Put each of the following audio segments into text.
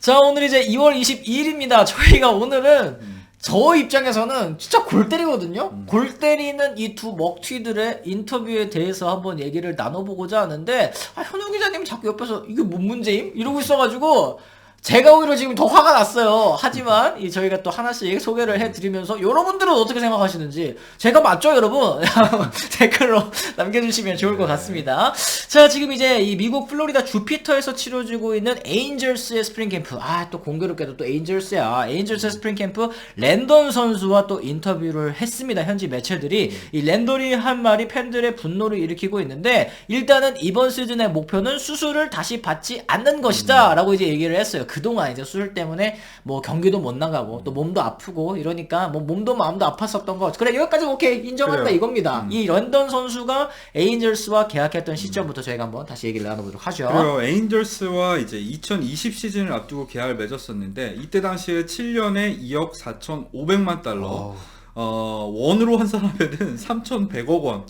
자, 오늘 이제 2월 22일입니다. 저희가 오늘은 저 입장에서는 진짜 골 때리거든요? 골 때리는 이 두 먹튀들의 인터뷰에 대해서 한번 얘기를 나눠보고자 하는데, 아, 현우 기자님 자꾸 옆에서 이게 뭔 문제임? 이러고 있어가지고, 제가 오히려 지금 더 화가 났어요. 하지만 이 저희가 또 하나씩 소개를 해드리면서 여러분들은 어떻게 생각하시는지 제가 맞죠, 여러분? 댓글로 남겨주시면 좋을 것 같습니다. 자, 지금 이제 이 미국 플로리다 주피터에서 치러지고 있는 에인절스의 스프링 캠프. 아, 또 공교롭게도 또 에인절스야. 에인절스의 스프링 캠프 랜던 선수와 또 인터뷰를 했습니다. 현지 매체들이 이 랜던이 한 말이 팬들의 분노를 일으키고 있는데 일단은 이번 시즌의 목표는 수술을 다시 받지 않는 것이다라고 이제 얘기를 했어요. 그동안 이제 수술 때문에 뭐 경기도 못 나가고 또 몸도 아프고 이러니까 뭐 몸도 마음도 아팠었던 거. 그래 여기까지 오케이 인정한다 그래요. 이겁니다. 이 런던 선수가 에인절스와 계약했던 시점부터 저희가 한번 다시 얘기를 나눠보도록 하죠. 그리고 에인절스와 이제 2020 시즌을 앞두고 계약을 맺었었는데 이때 당시에 7년에 2억 4,500만 달러 어, 원으로 환산하면은 3,100억 원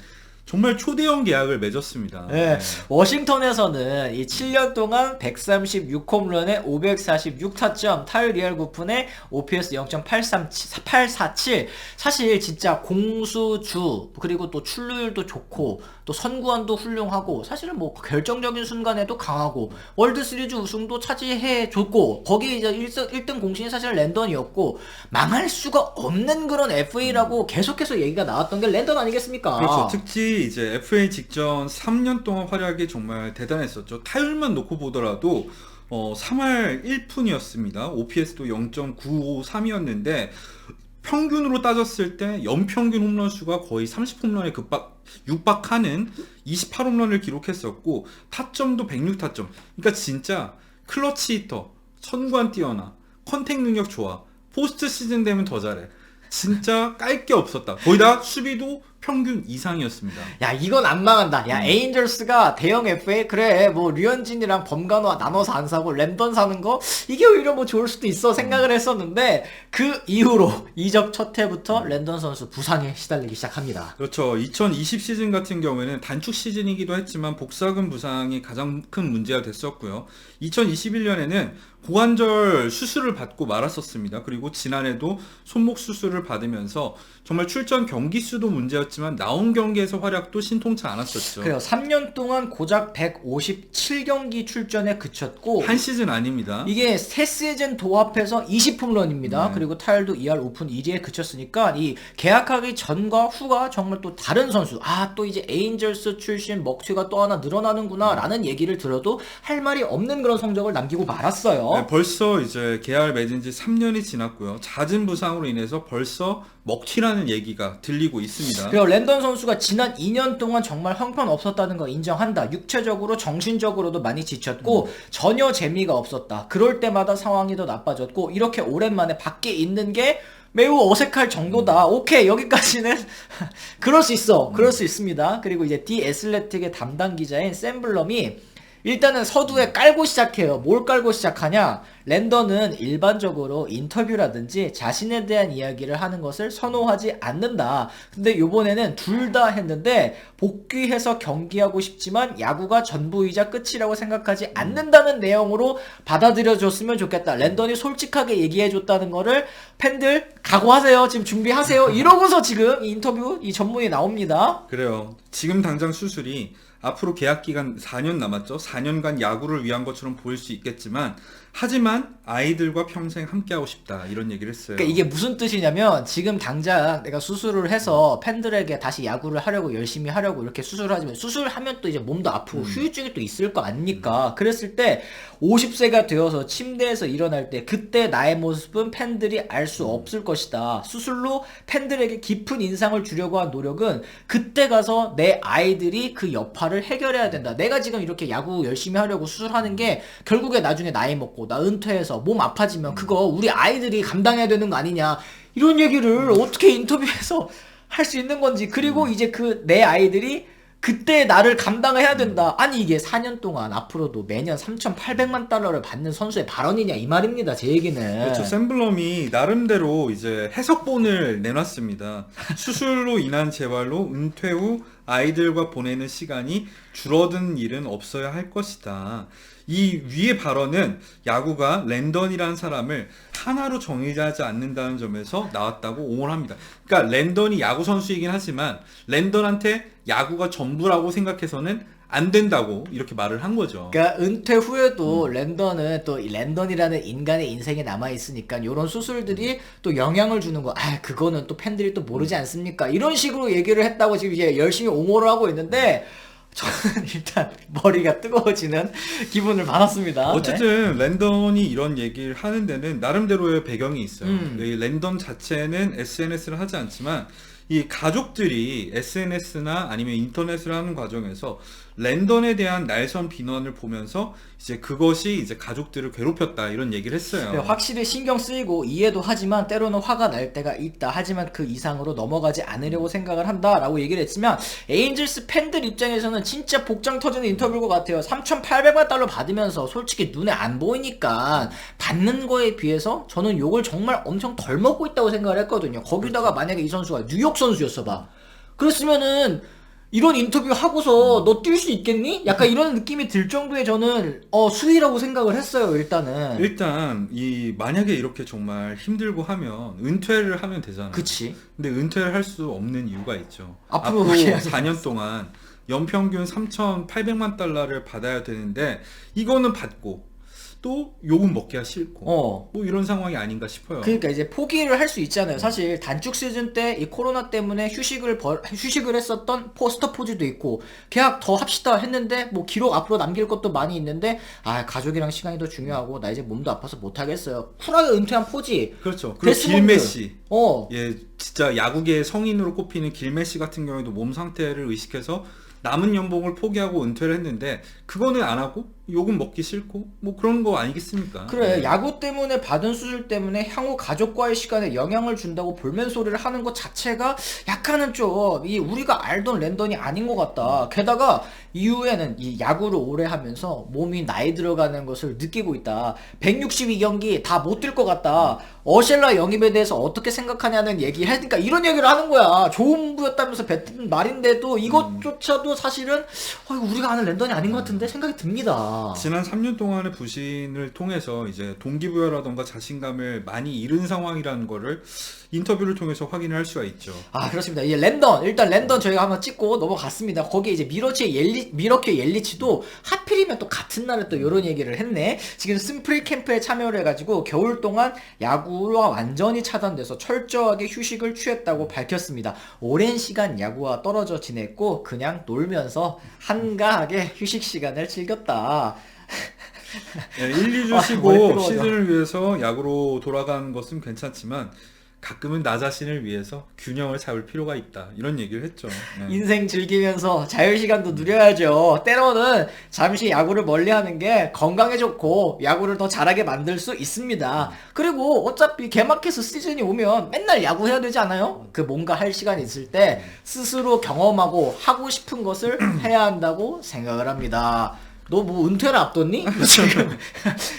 정말 초대형 계약을 맺었습니다. 네, 워싱턴에서는 이 7년 동안 136홈런에 546타점, 타율 리얼 9푼에 OPS 0.847. 사실 진짜 공수주 그리고 또 출루율도 좋고 또 선구안도 훌륭하고 사실은 뭐 결정적인 순간에도 강하고 월드 시리즈 우승도 차지해 줬고 거기 이제 1 등 공신이 사실 랜던이었고 망할 수가 없는 그런 FA라고 계속해서 얘기가 나왔던 게 랜던 아니겠습니까? 그렇죠. 특히 이제 FA 직전 3년 동안 활약이 정말 대단했었죠. 타율만 놓고 보더라도 어, 3할 1푼이었습니다. OPS도 0.953이었는데 평균으로 따졌을 때 연평균 홈런 수가 거의 30홈런에 급박 육박하는 28홈런을 기록했었고 타점도 106타점. 그러니까 진짜 클러치 히터, 선관 뛰어나, 컨택 능력 좋아. 포스트 시즌 되면 더 잘해. 진짜 깔 게 없었다. 거기다 수비도 평균 이상이었습니다. 야 이건 안 망한다. 야 에인절스가 대형 FA 그래 뭐 류현진이랑 범간호 나눠서 안 사고 랜던 사는 거 이게 오히려 뭐 좋을 수도 있어 생각을 했었는데 그 이후로 이적 첫 해부터 랜던 선수 부상에 시달리기 시작합니다. 그렇죠. 2020 시즌 같은 경우에는 단축 시즌이기도 했지만 복사근 부상이 가장 큰 문제가 됐었고요. 2021년에는 고관절 수술을 받고 말았었습니다. 그리고 지난해도 손목 수술을 받으면서 정말 출전 경기 수도 문제 였지만 나온 경기에서 활약도 신통치 않았었죠. 그래요. 3년 동안 고작 157경기 출전에 그쳤고 한 시즌 아닙니다. 이게 세 시즌 도합해서 20홈런입니다. 네. 그리고 타율도 2할 5푼 1리에 그쳤으니까 이 계약하기 전과 후가 정말 또 다른 선수. 아, 또 이제 에인절스 출신 먹튀가 또 하나 늘어나는구나 라는 얘기를 들어도 할 말이 없는 그런 성적을 남기고 말았어요. 네, 벌써 이제 계약을 맺은 지 3년이 지났고요. 잦은 부상으로 인해서 벌써 먹튀라는 얘기가 들리고 있습니다. 그리고 랜던 선수가 지난 2년 동안 정말 형편없었다는 거 인정한다. 육체적으로 정신적으로도 많이 지쳤고 전혀 재미가 없었다. 그럴 때마다 상황이 더 나빠졌고 이렇게 오랜만에 밖에 있는 게 매우 어색할 정도다. 오케이 여기까지는 그럴 수 있어. 그럴 수 있습니다. 그리고 이제 디 애슬레틱의 담당 기자인 샘 블럼이 일단은 서두에 깔고 시작해요. 뭘 깔고 시작하냐? 랜던은 일반적으로 인터뷰라든지 자신에 대한 이야기를 하는 것을 선호하지 않는다. 근데 요번에는 둘 다 했는데 복귀해서 경기하고 싶지만 야구가 전부이자 끝이라고 생각하지 않는다는 내용으로 받아들여 줬으면 좋겠다. 랜던이 솔직하게 얘기해 줬다는 거를 팬들 각오하세요. 지금 준비하세요. 이러고서 지금 이 인터뷰 이 전문이 나옵니다. 그래요. 지금 당장 수술이 앞으로 계약 기간 4년 남았죠. 4년간 야구를 위한 것처럼 보일 수 있겠지만 하지만 아이들과 평생 함께하고 싶다 이런 얘기를 했어요. 그러니까 이게 무슨 뜻이냐면 지금 당장 내가 수술을 해서 팬들에게 다시 야구를 하려고 열심히 하려고 이렇게 수술을 하지만 수술하면 또 이제 몸도 아프고 후유증이 또 있을 거 아닙니까? 그랬을 때 50세가 되어서 침대에서 일어날 때 그때 나의 모습은 팬들이 알 수 없을 것이다. 수술로 팬들에게 깊은 인상을 주려고 한 노력은 그때 가서 내 아이들이 그 여파를 해결해야 된다. 내가 지금 이렇게 야구 열심히 하려고 수술하는 게 결국에 나중에 나이 먹고 나 은퇴해서 몸 아파지면 그거 우리 아이들이 감당해야 되는 거 아니냐. 이런 얘기를 어떻게 인터뷰에서 할 수 있는 건지 그리고 이제 그 내 아이들이 그때 나를 감당해야 된다. 아니 이게 4년 동안 앞으로도 매년 3,800만 달러를 받는 선수의 발언이냐 이 말입니다. 제 얘기는. 그렇죠. 샘블럼이 나름대로 이제 해석본을 내놨습니다. 수술로 인한 재활로 은퇴 후 아이들과 보내는 시간이 줄어든 일은 없어야 할 것이다. 이 위의 발언은 야구가 랜던이라는 사람을 하나로 정의하지 않는다는 점에서 나왔다고 옹호합니다. 그러니까 랜던이 야구 선수이긴 하지만 랜던한테 야구가 전부라고 생각해서는 안 된다고 이렇게 말을 한 거죠. 그러니까 은퇴 후에도 랜던은 또이 랜던이라는 인간의 인생에 남아 있으니까 이런 수술들이 또 영향을 주는 거. 아 그거는 또 팬들이 또 모르지 않습니까? 이런 식으로 얘기를 했다고 지금 이제 열심히 옹호를 하고 있는데 저는 일단 머리가 뜨거워지는 기분을 받았습니다. 어쨌든 랜던이 이런 얘기를 하는 데는 나름대로의 배경이 있어요. 음. 이 랜던 자체는 SNS를 하지 않지만 이 가족들이 SNS나 아니면 인터넷을 하는 과정에서 랜던에 대한 날선 비난을 보면서 이제 그것이 이제 가족들을 괴롭혔다 이런 얘기를 했어요. 네, 확실히 신경 쓰이고 이해도 하지만 때로는 화가 날 때가 있다. 하지만 그 이상으로 넘어가지 않으려고 생각을 한다라고 얘기를 했지만 에인즐스 팬들 입장에서는 진짜 복장 터지는 인터뷰일 것 같아요. 3,800만 달러 받으면서 솔직히 눈에 안 보이니까 받는 거에 비해서 저는 욕을 정말 엄청 덜 먹고 있다고 생각을 했거든요. 거기다가 만약에 이 선수가 뉴욕 선수였어 봐. 그랬으면은 이런 인터뷰 하고서 너 뛸 수 있겠니? 약간 이런 느낌이 들 정도의 저는 어 수위라고 생각을 했어요 일단은. 일단 이 만약에 이렇게 정말 힘들고 하면 은퇴를 하면 되잖아요. 그치. 근데 은퇴를 할 수 없는 이유가 있죠. 앞으로 앞으로 해야지. 4년 동안 연평균 3,800만 달러를 받아야 되는데 이거는 받고 또 욕은 먹기가 싫고 어. 뭐 이런 상황이 아닌가 싶어요. 그러니까 이제 포기를 할 수 있잖아요. 사실 단축 시즌 때 이 코로나 때문에 휴식을 벌, 휴식을 했었던 포스터 포즈도 있고 계약 더 합시다 했는데 뭐 기록 앞으로 남길 것도 많이 있는데 아 가족이랑 시간이 더 중요하고 나 이제 몸도 아파서 못 하겠어요. 쿨하게 은퇴한 포지. 그렇죠. 그리고. 길메시. 어. 예, 진짜 야구계의 성인으로 꼽히는 길메시 같은 경우에도 몸 상태를 의식해서 남은 연봉을 포기하고 은퇴를 했는데 그거는 안 하고 욕은 먹기 싫고 뭐 그런 거 아니겠습니까? 그래 네. 야구 때문에 받은 수술 때문에 향후 가족과의 시간에 영향을 준다고 볼멘 소리를 하는 것 자체가 약간은 좀 이 우리가 알던 랜던이 아닌 것 같다. 게다가 이후에는 이 야구를 오래 하면서 몸이 나이 들어가는 것을 느끼고 있다. 162경기 다 못 뛸 것 같다. 어셀라 영입에 대해서 어떻게 생각하냐는 얘기 하니까 이런 얘기를 하는 거야. 좋은 부였다면서 뱉은 말인데도 이것조차도 사실은 어, 우리가 아는 랜던이 아닌 것 같은데 생각이 듭니다. 지난 3년 동안의 부신을 통해서 이제 동기부여라던가 자신감을 많이 잃은 상황이라는 거를 인터뷰를 통해서 확인을 할 수가 있죠. 아 그렇습니다. 이제 랜던 일단 랜던 저희가 한번 찍고 넘어갔습니다. 거기에 이제 미러치의 옐리 미러키의 옐리치도 하필이면 또 같은 날에 또 이런 얘기를 했네. 지금 스프링 캠프에 참여를 해가지고 겨울 동안 야구와 완전히 차단돼서 철저하게 휴식을 취했다고 밝혔습니다. 오랜 시간 야구와 떨어져 지냈고 그냥 놀면서 한가하게 휴식 시간을 즐겼다. 예, 1, 2주 아, 쉬고 뜨거워져. 시즌을 위해서 야구로 돌아가는 것은 괜찮지만 가끔은 나 자신을 위해서 균형을 잡을 필요가 있다. 이런 얘기를 했죠. 네. 인생 즐기면서 자유시간도 누려야죠. 때로는 잠시 야구를 멀리 하는 게 건강에 좋고 야구를 더 잘하게 만들 수 있습니다. 그리고 어차피 개막해서 시즌이 오면 맨날 야구해야 되지 않아요? 그 뭔가 할 시간이 있을 때 스스로 경험하고 하고 싶은 것을 해야 한다고 생각을 합니다. 너 뭐 은퇴를 앞뒀니? 지금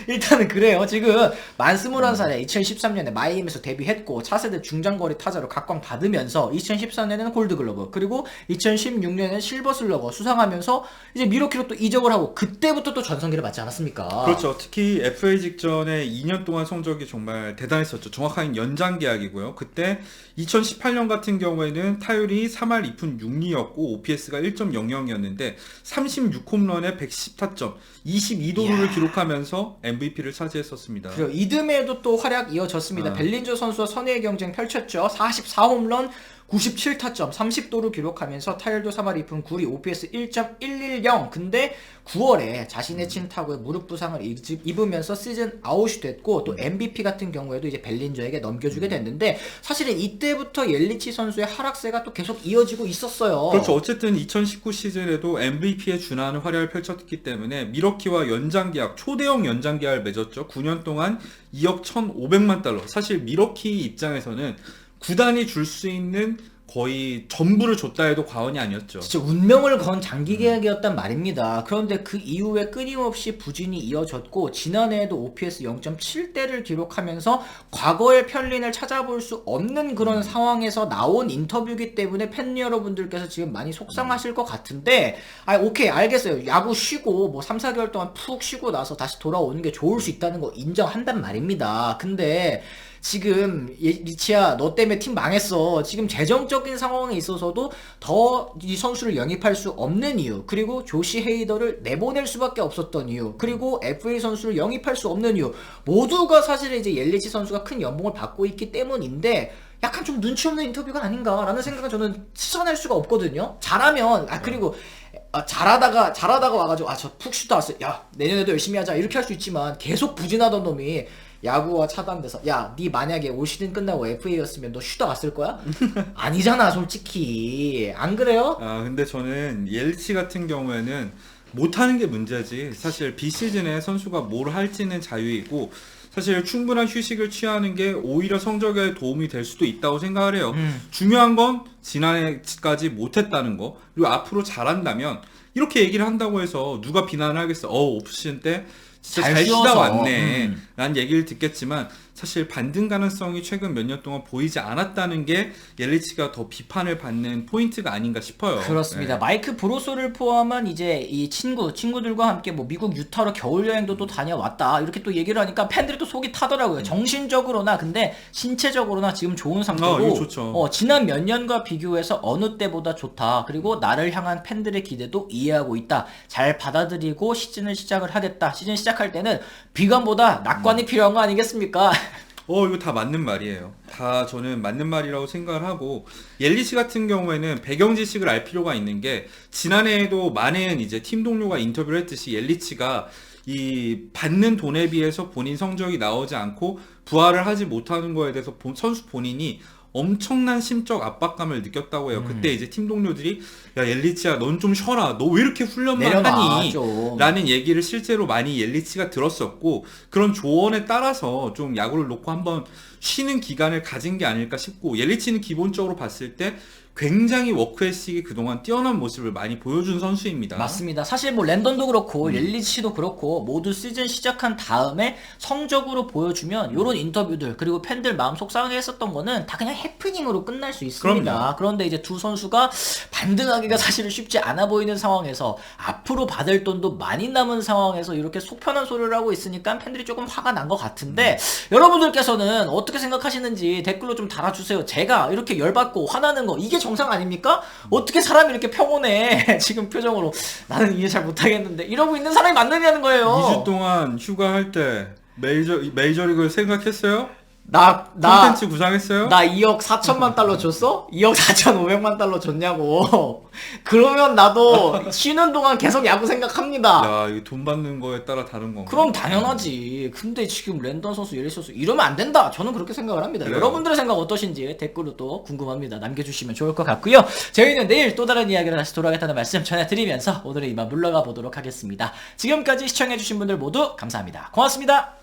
일단은 그래요. 지금 만 21살에 2013년에 마이애미에서 데뷔했고 차세대 중장거리 타자로 각광 받으면서 2014년에는 골드글러브 그리고 2016년에는 실버슬러거 수상하면서 이제 미러키로 또 이적을 하고 그때부터 또 전성기를 맞지 않았습니까? 그렇죠. 특히 FA 직전에 2년 동안 성적이 정말 대단했었죠. 정확하게 연장 계약이고요. 그때 2018년 같은 경우에는 타율이 3할 2푼 6리였고 OPS가 1.00이었는데 36홈런에 110 타점, 22도루를 이야. 기록하면서 MVP를 차지했었습니다. 그리고 이듬해에도 또 활약 이어졌습니다. 아. 벨린저 선수와 선의의 경쟁 펼쳤죠. 44홈런 97타점 30도를 기록하면서 타율도 3할 2푼 9리 OPS 1.110 근데 9월에 자신의 친 타구에 무릎 부상을 입- 입으면서 시즌 아웃이 됐고 또 MVP 같은 경우에도 이제 벨린저에게 넘겨주게 됐는데 사실은 이때부터 옐리치 선수의 하락세가 또 계속 이어지고 있었어요. 그렇죠. 어쨌든 2019 시즌에도 MVP에 준하는 활약을 펼쳤기 때문에 미러키와 연장 계약, 초대형 연장 계약을 맺었죠. 9년 동안 2억 1,500만 달러. 사실 미러키 입장에서는 구단이 줄 수 있는 거의 전부를 줬다 해도 과언이 아니었죠. 진짜 운명을 건 장기 계약이었단 말입니다. 그런데 그 이후에 끊임없이 부진이 이어졌고 지난해에도 OPS 0.7대를 기록하면서 과거의 편린을 찾아볼 수 없는 그런 상황에서 나온 인터뷰기 때문에 팬 여러분들께서 지금 많이 속상하실 것 같은데 아 오케이 알겠어요. 야구 쉬고 뭐 3, 4개월 동안 푹 쉬고 나서 다시 돌아오는 게 좋을 수 있다는 거 인정한단 말입니다. 근데 지금 예, 리치야 너 때문에 팀 망했어. 지금 재정적인 상황에 있어서도 더 이 선수를 영입할 수 없는 이유 그리고 조시 헤이더를 내보낼 수밖에 없었던 이유 그리고 FA 선수를 영입할 수 없는 이유 모두가 사실은 이제 옐리치 선수가 큰 연봉을 받고 있기 때문인데 약간 좀 눈치 없는 인터뷰가 아닌가라는 생각은 저는 치선할 수가 없거든요. 잘하면 아 그리고 아, 잘하다가 잘하다가 와가지고 아 저 푹 쉬다 왔어요. 야 내년에도 열심히 하자 이렇게 할 수 있지만 계속 부진하던 놈이 야구와 차단돼서 야 네 만약에 올 시즌 끝나고 FA였으면 너 쉬다 왔을 거야? 아니잖아 솔직히 안 그래요? 아 근데 저는 옐치 같은 경우에는 못하는 게 문제지 사실 비시즌에 선수가 뭘 할지는 자유이고 사실 충분한 휴식을 취하는 게 오히려 성적에 도움이 될 수도 있다고 생각을 해요 음. 중요한 건 지난해까지 못했다는 거 그리고 앞으로 잘한다면 이렇게 얘기를 한다고 해서 누가 비난을 하겠어 어 오프시즌 때 진짜 잘 잘, 쉬다 쉬어서. 왔네 음. 라는 얘기를 듣겠지만 사실 반등 가능성이 최근 몇 년 동안 보이지 않았다는 게 옐리치가 더 비판을 받는 포인트가 아닌가 싶어요. 그렇습니다. 네. 마이크 브로소를 포함한 이제 이 친구 친구들과 함께 뭐 미국 유타로 겨울 여행도 또 다녀왔다 이렇게 또 얘기를 하니까 팬들이 또 속이 타더라고요. 정신적으로나 근데 신체적으로나 지금 좋은 상태고 아. 어, 지난 몇 년과 비교해서 어느 때보다 좋다. 그리고 나를 향한 팬들의 기대도 이해하고 있다. 잘 받아들이고 시즌을 시작을 하겠다. 시즌 시작할 때는 비관보다 낙관이 필요한 거 아니겠습니까? 어 이거 다 맞는 말이에요. 다 저는 맞는 말이라고 생각을 하고 옐리치 같은 경우에는 배경 지식을 알 필요가 있는 게 지난해에도 많은 이제 팀 동료가 인터뷰를 했듯이 옐리치가 이 받는 돈에 비해서 본인 성적이 나오지 않고 부활을 하지 못하는 거에 대해서 본- 선수 본인이 엄청난 심적 압박감을 느꼈다고 해요. 그때 이제 팀 동료들이 야 옐리치야 넌 좀 쉬어라. 너 왜 이렇게 훈련만 내려놔 하니? 좀. 라는 얘기를 실제로 많이 옐리치가 들었었고 그런 조언에 따라서 좀 야구를 놓고 한번 쉬는 기간을 가진 게 아닐까 싶고 옐리치는 기본적으로 봤을 때 굉장히 워크에식이 그동안 뛰어난 모습을 많이 보여준 선수입니다. 맞습니다. 사실 뭐 랜던도 그렇고 음. 옐리치도 그렇고 모두 시즌 시작한 다음에 성적으로 보여주면 요런 인터뷰들 그리고 팬들 마음 속상하게 했었던 거는 다 그냥 해프닝으로 끝날 수 있습니다. 그럼요. 그런데 이제 두 선수가 반등하기가 사실은 쉽지 않아 보이는 상황에서 앞으로 받을 돈도 많이 남은 상황에서 이렇게 속편한 소리를 하고 있으니까 팬들이 조금 화가 난 것 같은데 음. 여러분들께서는 어떻게 생각하시는지 댓글로 좀 달아주세요. 제가 이렇게 열받고 화나는 거 이게 정상 아닙니까? 어떻게 사람이 이렇게 평온해 지금 표정으로 나는 이해 잘 못하겠는데 이러고 있는 사람이 맞느냐는 거예요. 2주 동안 휴가할 때 메이저 메이저리그 생각했어요? 나 나 콘텐츠 구상했어요? 나 2억 4천만 달러 줬어? 2억 4천 5백만 달러 줬냐고. 그러면 나도 쉬는 동안 계속 야구 생각합니다. 야, 이거 돈 받는 거에 따라 다른 건가? 그럼 당연하지. 근데 지금 랜던 선수, 예리 선수 이러면 안 된다. 저는 그렇게 생각을 합니다. 그래요. 여러분들의 생각 어떠신지 댓글로 또 궁금합니다. 남겨주시면 좋을 것 같고요. 저희는 내일 또 다른 이야기를 다시 돌아가겠다는 말씀 전해드리면서 오늘은 이만 물러가 보도록 하겠습니다. 지금까지 시청해주신 분들 모두 감사합니다. 고맙습니다.